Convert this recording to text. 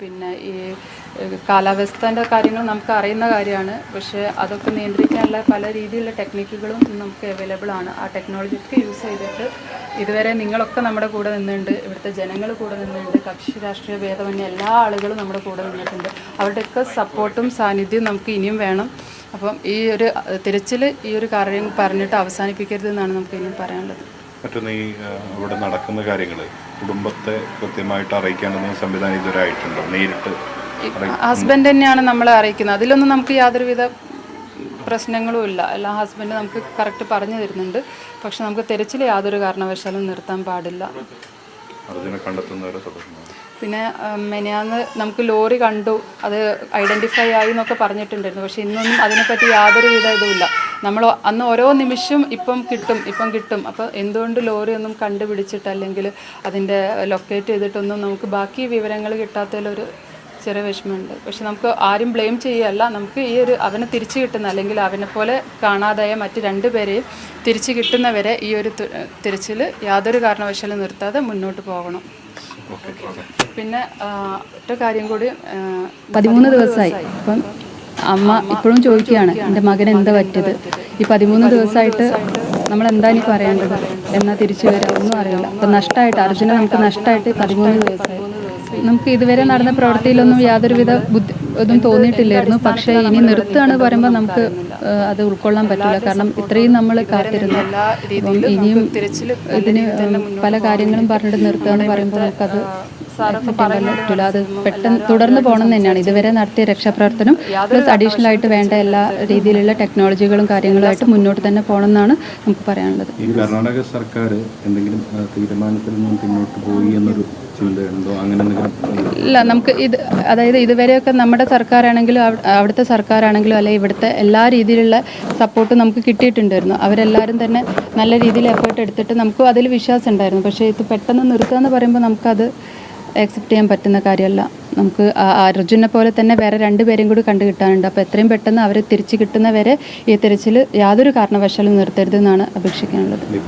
പിന്നെ ഈ കാലാവസ്ഥേന്റെ കാര്യങ്ങൾ നമുക്ക് അറിയുന്ന കാര്യമാണ്. പക്ഷേ അതൊക്കെ നിയന്ത്രിക്കാനുള്ള പല രീതിയിലുള്ള ടെക്നിക്കുകളും നമുക്ക് അവൈലബിൾ ആണ്. ആ ടെക്നോളജിയൊക്കെ യൂസ് ചെയ്തിട്ട് ഇതുവരെ നിങ്ങളൊക്കെ നമ്മുടെ കൂടെ നിന്നുണ്ട് ഇവിടുത്തെ ജനങ്ങൾ കൂടെ നിന്നുണ്ട് കക്ഷി രാഷ്ട്രീയ ഭേദമന്യ എല്ലാ ആളുകളും നമ്മുടെ കൂടെ നിന്നിട്ടുണ്ട്. അവരുടെയൊക്കെ സപ്പോർട്ടും സാന്നിധ്യവും നമുക്ക് ഇനിയും വേണം. അപ്പം ഈ ഒരു തിരച്ചിൽ ഈ ഒരു കാര്യം പറഞ്ഞിട്ട് അവസാനിപ്പിക്കരുതെന്നാണ് നമുക്ക് ഇനിയും പറയാനുള്ളത്. മറ്റൊന്ന് ഈ ഇവിടെ നടക്കുന്ന കാര്യങ്ങൾ കുടുംബത്തെ കൃത്യമായിട്ട് അറിയിക്കാനൊന്നും സംവിധാനം ഇതുവരെ ആയിട്ടുണ്ടോ നേരിട്ട് ഹസ്ബൻഡ് തന്നെയാണ് നമ്മളെ അറിയിക്കുന്നത്. അതിലൊന്നും നമുക്ക് യാതൊരുവിധ പ്രശ്നങ്ങളും ഇല്ല. എല്ലാ ഹസ്ബൻഡ് നമുക്ക് കറക്റ്റ് പറഞ്ഞു തരുന്നുണ്ട്. പക്ഷെ നമുക്ക് തിരച്ചിൽ യാതൊരു കാരണവശാലും നിർത്താൻ പാടില്ല. പിന്നെ മെനയാന്ന് നമുക്ക് ലോറി കണ്ടു. അത് ഐഡന്റിഫൈ ആയി എന്നൊക്കെ പറഞ്ഞിട്ടുണ്ടായിരുന്നു. പക്ഷെ ഇന്നൊന്നും അതിനെപ്പറ്റി യാതൊരു വിധ ഇതുമില്ല നമ്മൾ അന്ന് ഓരോ നിമിഷം ഇപ്പം കിട്ടും ഇപ്പം കിട്ടും. അപ്പോൾ എന്തുകൊണ്ട് ലോറി ഒന്നും കണ്ടുപിടിച്ചിട്ട് അല്ലെങ്കിൽ അതിന്റെ ലൊക്കേറ്റ് ചെയ്തിട്ടൊന്നും നമുക്ക് ബാക്കി വിവരങ്ങൾ കിട്ടാത്തതിലൊരു ചെറിയ വിഷമമുണ്ട്. പക്ഷെ നമുക്ക് ആരും ബ്ലെയിം ചെയ്യുകയല്ല നമുക്ക് ഈ ഒരു അവനെ തിരിച്ചു കിട്ടുന്ന അല്ലെങ്കിൽ അവനെ പോലെ കാണാതായ മറ്റ് രണ്ടുപേരെയും തിരിച്ചു കിട്ടുന്നവരെ ഈ ഒരു തിരച്ചിൽ യാതൊരു കാരണവശാലും നിർത്താതെ മുന്നോട്ട് പോകണം. പിന്നെ ഒറ്റ കാര്യം കൂടി പതിമൂന്ന് ദിവസമായി അപ്പം അമ്മ ഇപ്പോഴും ചോദിക്കുകയാണ് എന്റെ മകൻ എന്താ പറ്റിയത്? ഈ പതിമൂന്ന് ദിവസമായിട്ട് നമ്മൾ എന്താ ഇനി പറയേണ്ടത്? എന്നാ തിരിച്ചു വരാം ഒന്നും അറിയില്ല. അപ്പം നഷ്ടമായിട്ട് അർജുന നമുക്ക് നഷ്ടമായിട്ട് പതിമൂന്ന് ദിവസമായി. നമുക്ക് ഇതുവരെ നടന്ന പ്രവൃത്തിയിലൊന്നും യാതൊരുവിധ ബുദ്ധി ഇതും തോന്നിയിട്ടില്ലായിരുന്നു. പക്ഷേ ഇനി നിർത്തുകയാണ് പറയുമ്പോൾ നമുക്ക് അത് ഉൾക്കൊള്ളാൻ പറ്റില്ല. കാരണം ഇത്രയും നമ്മൾ കാത്തിരുന്നു. ഇനിയും ഇതിന് പല കാര്യങ്ങളും പറഞ്ഞിട്ട് നിർത്തുകയാണ് പറയുമ്പോൾ നമുക്കത് അത് പെട്ടെന്ന് തുടർന്ന് പോകണം തന്നെയാണ്. ഇതുവരെ നടത്തിയ രക്ഷാപ്രവർത്തനം പ്ലസ് അഡീഷണൽ ആയിട്ട് വേണ്ട എല്ലാ രീതിയിലുള്ള ടെക്നോളജികളും കാര്യങ്ങളുമായിട്ട് മുന്നോട്ട് തന്നെ പോകണം എന്നാണ് നമുക്ക് പറയാനുള്ളത്. ഈ കർണാടക സർക്കാർ എന്തെങ്കിലും തീരുമാനത്തിൽ നിന്നും പിന്നോട്ട് പോയി എന്നൊരു ഇല്ല നമുക്ക് ഇത് അതായത് ഇതുവരെയൊക്കെ നമ്മുടെ സർക്കാരാണെങ്കിലും അവ- അവിടുത്തെ സർക്കാരാണെങ്കിലും അല്ലെങ്കിൽ ഇവിടുത്തെ എല്ലാ രീതിയിലുള്ള സപ്പോർട്ട് നമുക്ക് കിട്ടിയിട്ടുണ്ടായിരുന്നു. അവരെല്ലാവരും തന്നെ നല്ല രീതിയിൽ എഫേർട്ട് എടുത്തിട്ട് നമുക്കും അതിൽ വിശ്വാസം ഉണ്ടായിരുന്നു പക്ഷേ ഇത് പെട്ടെന്ന് നിർത്തുക എന്ന് പറയുമ്പോൾ നമുക്കത് ആക്സെപ്റ്റ് ചെയ്യാൻ പറ്റുന്ന കാര്യമല്ല. നമുക്ക് അർജുനെ പോലെ തന്നെ വേറെ രണ്ടുപേരും കൂടി കണ്ടു കിട്ടാനുണ്ട്. അപ്പോൾ എത്രയും പെട്ടെന്ന് അവരെ തിരിച്ചു കിട്ടുന്നവരെ ഈ തിരച്ചിൽ യാതൊരു കാരണവശാലും നിർത്തരുതെന്നാണ് അപേക്ഷിക്കാനുള്ളത്.